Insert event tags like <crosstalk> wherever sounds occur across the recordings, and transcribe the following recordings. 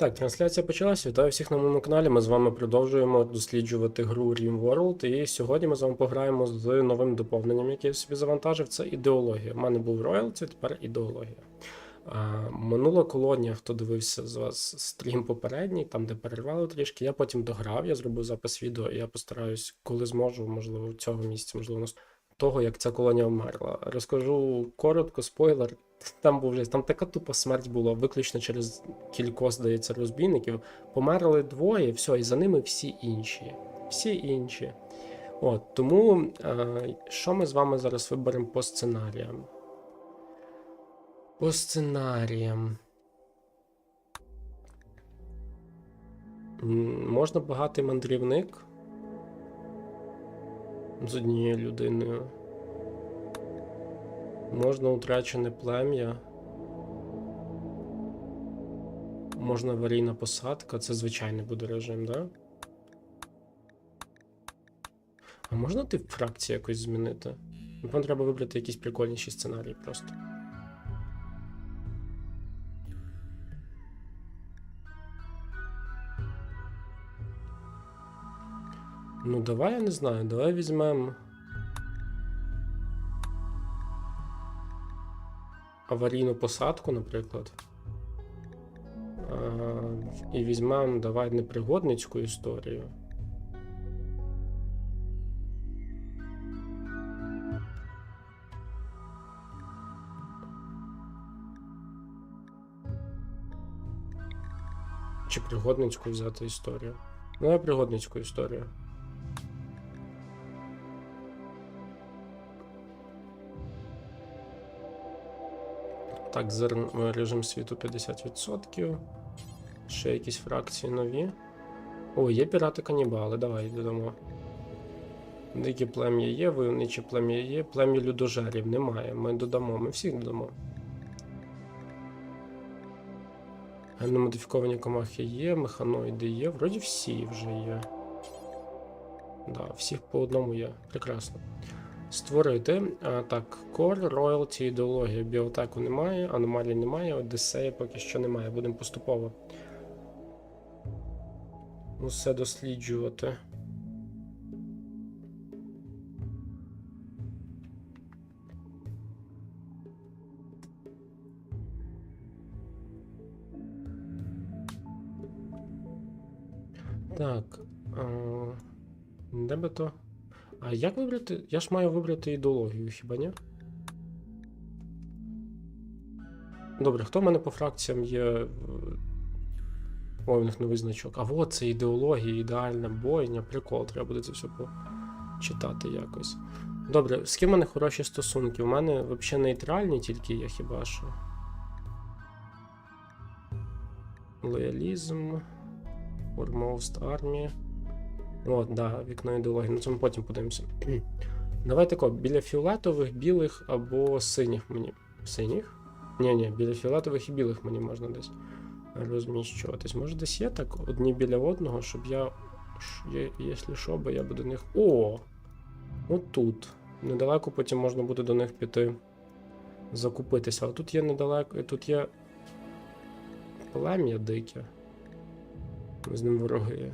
Так, трансляція почалась. Вітаю всіх на моєму каналі. Ми з вами продовжуємо досліджувати гру RimWorld. І сьогодні ми з вами пограємо з новим доповненням, яке я собі завантажив. Це ідеологія. У мене був роялті, тепер ідеологія. Минула колонія, хто дивився з вас стрім попередній, там де перервали трішки. Я потім дограв, я зробив запис відео, і я постараюсь, коли зможу, можливо, в цього місяця, можливо, нас- того, як ця колонія вмерла. Розкажу коротко, спойлер. Там був там така тупа смерть була, виключно через кількох, здається, розбійників. Померли двоє, все, і за ними всі інші. Всі інші. От, тому е, що ми з вами зараз виберемо по сценаріям? По сценаріям. Можна багатий мандрівник з однією людиною. Можна утрачене плем'я. Можна аварійна посадка, це звичайний буде режим, да? А можна ти фракції якось змінити? Напевно, треба вибрати якісь прикольніші сценарії просто. Ну, давай, я не знаю, давай візьмемо. аварійну посадку, наприклад. А, і візьмемо давай непригодницьку історію. Чи пригодницьку взяти історію? Ну, я пригодницьку історію. Так, зерн... режим світу 50%. Ще якісь фракції нові. О, є пірати канібали, давай додамо. Дикі плем'я є, войовничі плем'я є, плем'я людожерів немає. Ми додамо, ми всіх додамо. Генно-модифіковані комахи є, механоїди є, вроді всі вже є. Да, всіх по одному є. Прекрасно. Створити. А, так, Core, Royalty, ідеологія, біотеку немає, аномалій немає, Одіссея поки що немає. Будемо поступово усе досліджувати. Так. А, де? А як вибрати? Я ж маю вибрати ідеологію, хіба ні? Добре, хто в мене по фракціям є. е, Ой, у них новий значок. А от це ідеологія, ідеальна бойня, прикол, треба буде це все почитати якось. Добре, з ким у мене хороші стосунки? У мене взагалі нейтральні, тільки є хіба що. Лоялізм. Foremost Army. От, да, вікно ідеології. Ну це ми потім подивимося. <clears throat> Давай тако, біля фіолетових, білих або синіх мені. Синіх? Ні, ні, біля фіолетових і білих мені можна десь розміщуватись. Може десь є так одні біля одного, щоб я. Якщо що, бо я буду до них. О! Отут. Недалеко потім можна буде до них піти закупитися. Але тут є недалеко. Тут є. Плем'я дике. З ним вороги.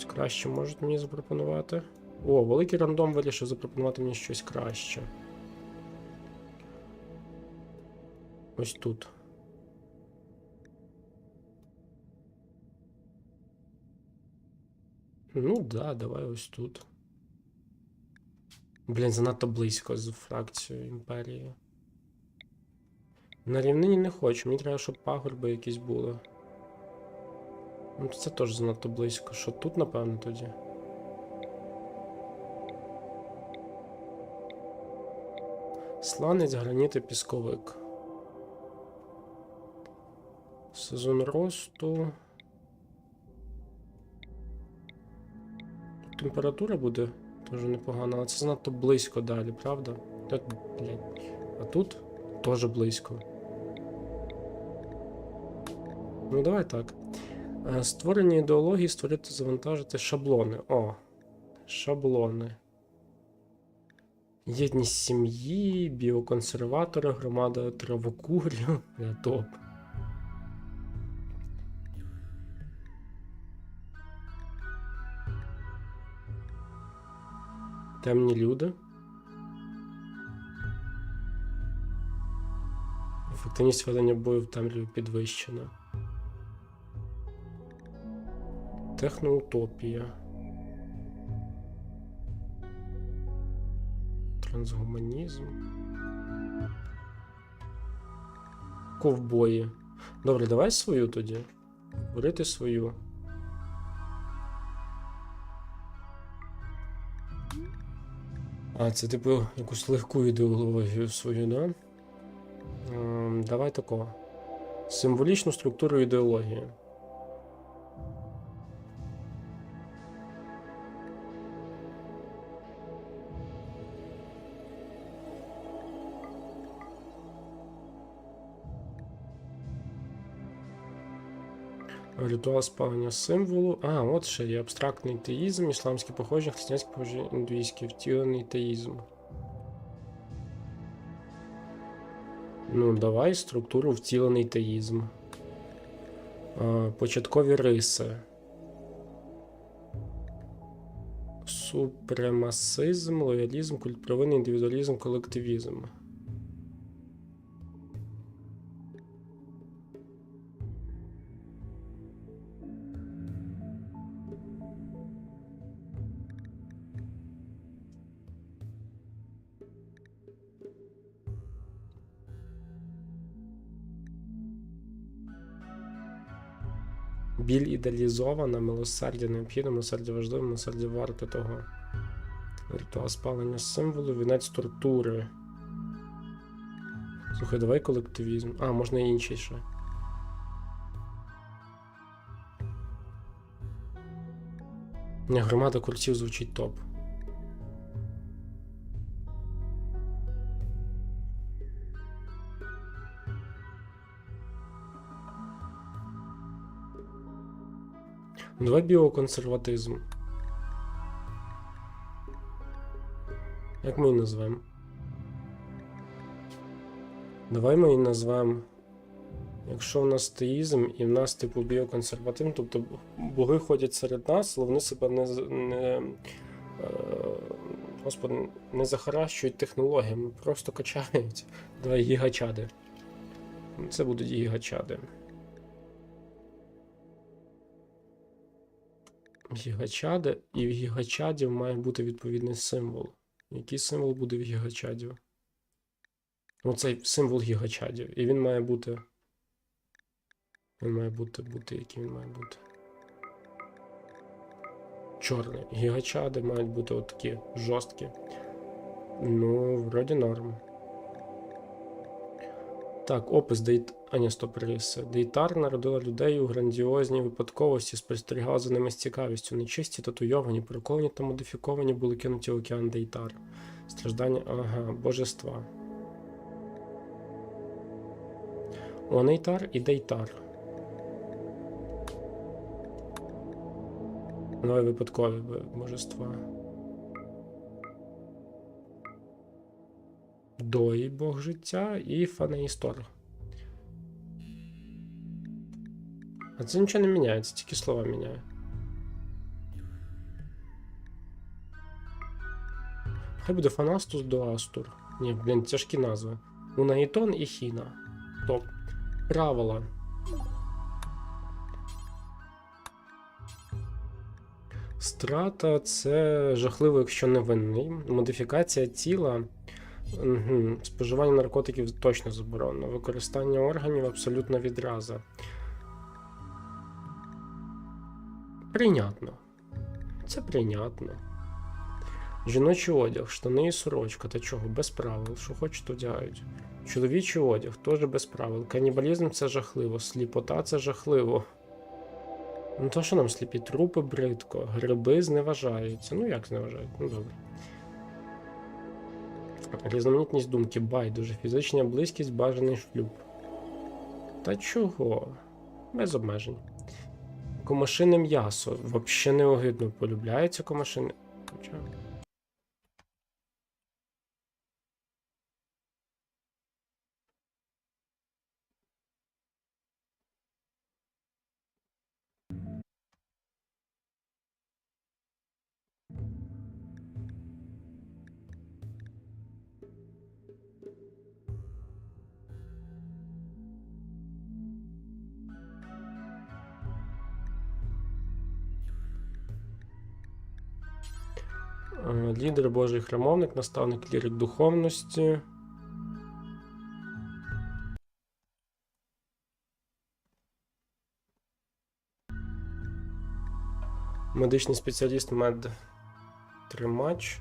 Щось краще можуть мені запропонувати. О, великий рандом вирішив запропонувати мені щось краще. Ось тут. Ну да, давай ось тут. Блін, занадто близько з фракцією імперії. На рівнині не хочу, мені треба, щоб пагорби якісь були. Ну, це теж занадто близько. Що тут, напевно, тоді? Сланець, граніт і пісковик. Сезон росту. Тут температура буде теж непогана, але це занадто близько далі, правда? Тут, блядь. А тут теж близько. Ну, давай так. Е, створення ідеології, створити, завантажити шаблони. О, шаблони. Єдність сім'ї, біоконсерватори, громада травокурів. <laughs> Топ. Темні люди. Ефективність ведення бою в темряві підвищена. Техноутопія. Трансгуманізм. Ковбої. Добре, давай свою тоді. Говорити свою. А, це типу якусь легку ідеологію свою, да? Ем, давай такого. Символічну структуру ідеології. Ритуал спалення символу. А, от ще є абстрактний теїзм, ісламське походження, християнське походження, індуїзьке, втілений теїзм. Ну, давай структуру втілений теїзм. А, початкові риси. Супремасизм, лоялізм, культ провини, індивідуалізм, колективізм. Біль ідеалізована, милосердя необхідне, милосердя важливе, милосердя варте того. Ритуал спалення символу, вінець тортури. Слухай, давай колективізм. А, можна і інший ще. Громада курців звучить топ. Давай біоконсерватизм. Як ми її назвемо? Давай ми її назвемо. Якщо в нас теїзм і в нас типу біоконсерватизм, тобто боги ходять серед нас, але вони себе не, не, е, господи, не захаращують технологіями, просто качають. Давай гігачади. Це будуть гігачади. Гігачади, і в гігачадів має бути відповідний символ. Який символ буде в гігачадів? Оцей символ гігачадів. І він має бути. Він має бути, бути, який він має бути. Чорний. Гігачади мають бути отакі жорсткі. Ну, вроді норм. Так, опис Дейт... А, ні, стоп, риси. Дейтар народила людей у грандіозній випадковості, спостерігала за ними з цікавістю. Нечисті, татуйовані, проколені та модифіковані були кинуті в океан Дейтар. Страждання, ага, божества. Онейтар і Дейтар. Нові випадкові божества. Дої Бог життя і Фанеїстор. А це нічого не міняється, тільки слова міняє. Хай буде Фанастус до Астур. Ні, блін, тяжкі назви. Унаїтон і Хіна. Топ. Правила. Страта це жахливо, якщо не винний. Модифікація тіла. Угу. Споживання наркотиків точно заборонено. Використання органів абсолютно відраза. Прийнятно. Це прийнятно. Жіночий одяг, штани і сорочка. Та чого? Без правил. Що хочуть, одягають. Чоловічий одяг теж без правил. Канібалізм це жахливо. Сліпота це жахливо. Ну то що нам сліпі трупи бридко, гриби зневажаються. Ну як зневажають? Ну добре. Різноманітність думки, байдуже, фізична близькість, бажаний шлюб. Та чого? Без обмежень. Комашине м'ясо. Взагалі не огидно полюбляється комашине. Лідер, Божий храмовник, наставник лірик духовності. Медичний спеціаліст мед тримач.